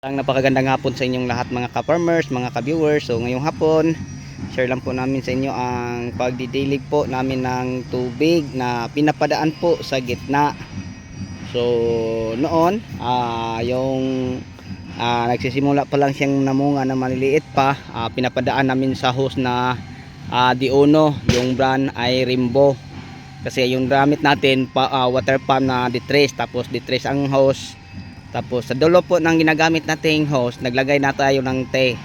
Ang napakagandang hapon sa inyong lahat mga ka-farmers, mga ka-viewers. So ngayong hapon, share lang po namin sa inyo ang pagdidilig po namin ng tubig na pinapadaan po sa gitna. So noon, ah yung ah, nagsisimula pa lang siyang namunga na maliliit pa, ah, pinapadaan namin sa hose na ah, Diono, yung brand ay Rimbo. Kasi yung gamit natin pa ah, water pump na D3 tapos D3 ang hose tapos sa dulo po ng ginagamit nating hose, naglagay na tayo ng T.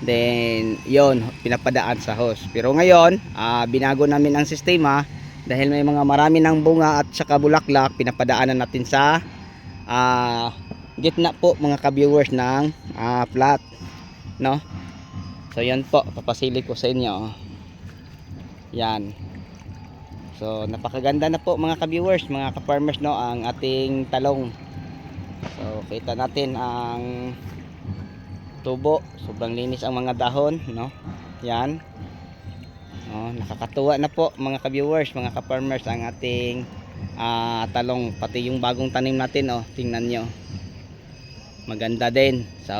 Then, yon pinapadaan sa hose. Pero ngayon, ah, binago namin ang sistema dahil may mga marami ng bunga at saka bulaklak, pinapadaanan natin sa ah, gitna po mga ka-viewers ng ah, flat. No? So, yan po. Papasili ko sa inyo. Yan. So, napakaganda na po mga ka-viewers, mga ka-farmers, no, ang ating talong. So, kita natin ang tubo. Sobrang linis ang mga dahon, no? Yan. Oh, nakakatuwa na po mga ka-viewers, mga ka-farmers ang ating ah, talong pati yung bagong tanim natin, oh. Tingnan nyo. Maganda din. So,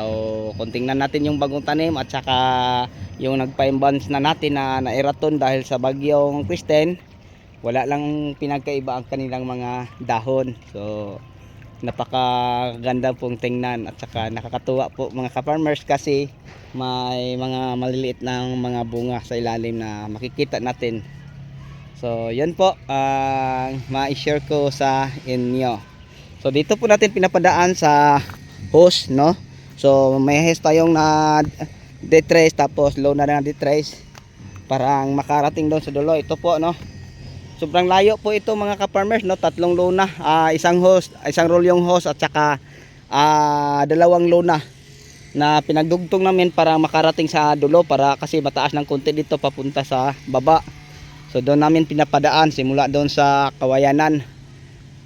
kung tingnan natin yung bagong tanim at saka yung nagpa-imbalance na natin na nairaton dahil sa bagyong Kristen, wala lang pinagkaiba ang kanilang mga dahon. So, napakaganda pong tingnan at saka nakakatuwa po mga ka-farmers kasi may mga maliliit ng mga bunga sa ilalim na makikita natin. So yun po ang ma-share ko sa inyo. So dito po natin pinapadaan sa hose no? So may hose tayong na detrace tapos low na na detrace parang makarating doon sa dulo. Ito po no Sobrang layo po ito mga ka-farmers, no? Tatlong luna, ah, isang hose, isang roll yung hose at saka ah, dalawang luna na pinagdugtong namin para makarating sa dulo para kasi mataas ng konti dito papunta sa baba. So doon namin pinapadaan simula doon sa Kawayanan.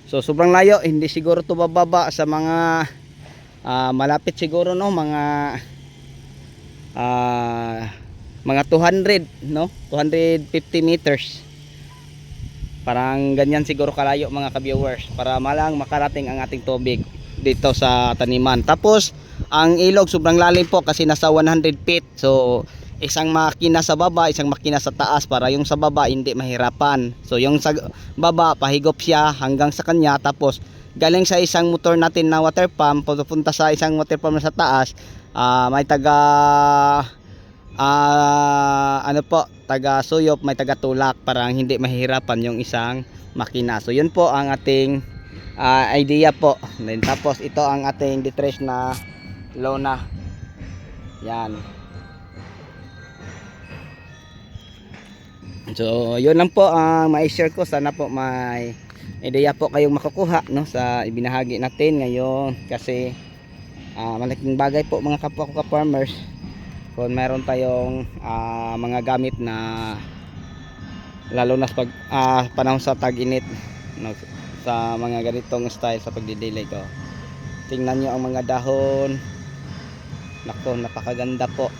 So sobrang layo, hindi siguro to bababa sa mga ah, malapit siguro no, mga ah, mga 200 no, 250 meters. Parang ganyan siguro kalayo mga ka-viewers para malang makarating ang ating tubig dito sa taniman. Tapos ang ilog sobrang lalim po kasi nasa 100 feet. So isang makina sa baba, isang makina sa taas para yung sa baba hindi mahirapan. So yung sa baba pahigop siya hanggang sa kanya tapos galing sa isang motor natin na water pump pupunta sa isang water pump na sa taas ah, may taga ah ano po, taga suyop, may taga tulak para hindi mahirapan yung isang makina. So yun po ang ating ah, idea po. Then tapos ito ang ating detrace na lona. Yan. So yun lang po ang mai-share ko. Sana po may idea po kayong makukuha no sa ibinahagi natin ngayon kasi ah, malaking bagay po mga kapwa ko ka-farmers kung meron tayong ah, mga gamit na lalo na sa pag ah, panahon sa tag-init no, sa mga ganitong style sa pagdidelay ko tingnan nyo ang mga dahon. Nako napakaganda po.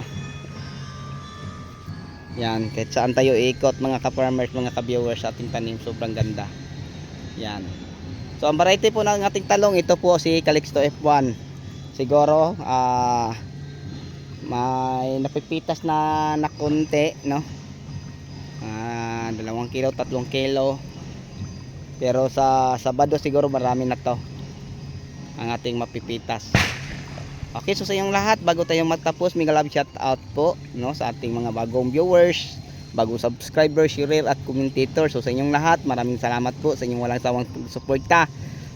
Yan kahit saan tayo ikot mga ka-farmers mga ka-viewers sa ating tanim sobrang ganda. Yan. So ang variety po ng ating talong ito po si Calixto F1 siguro ah may napipitas na na konti no? Ah dalawang kilo tatlong kilo. Pero sa Sabado siguro marami na to ang ating mapipitas. Okay so sa inyong lahat bago tayo magtapos may love shout out po no sa ating mga bagong viewers bagong subscribers share at commentator. So sa inyong lahat maraming salamat po sa inyong walang sawang suporta.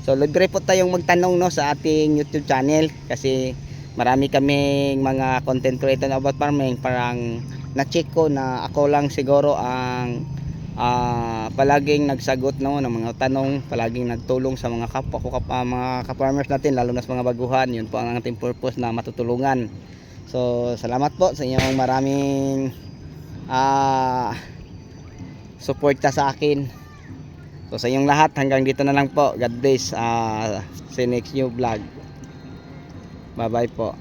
So libre po tayong magtanong no sa ating youtube channel kasi marami kaming mga content creator about farming. Parang na-check ko na ako lang siguro ang ah, palaging nagsagot no ng mga tanong palaging nagtulong sa mga kapwa ko kap, ah, mga ka-farmers natin lalo na sa mga baguhan. Yun po ang ating purpose na matutulungan. So salamat po sa inyong maraming ah suporta sa akin. So sa inyong lahat hanggang dito na lang po. God bless ah, see next new vlog Bye bye po.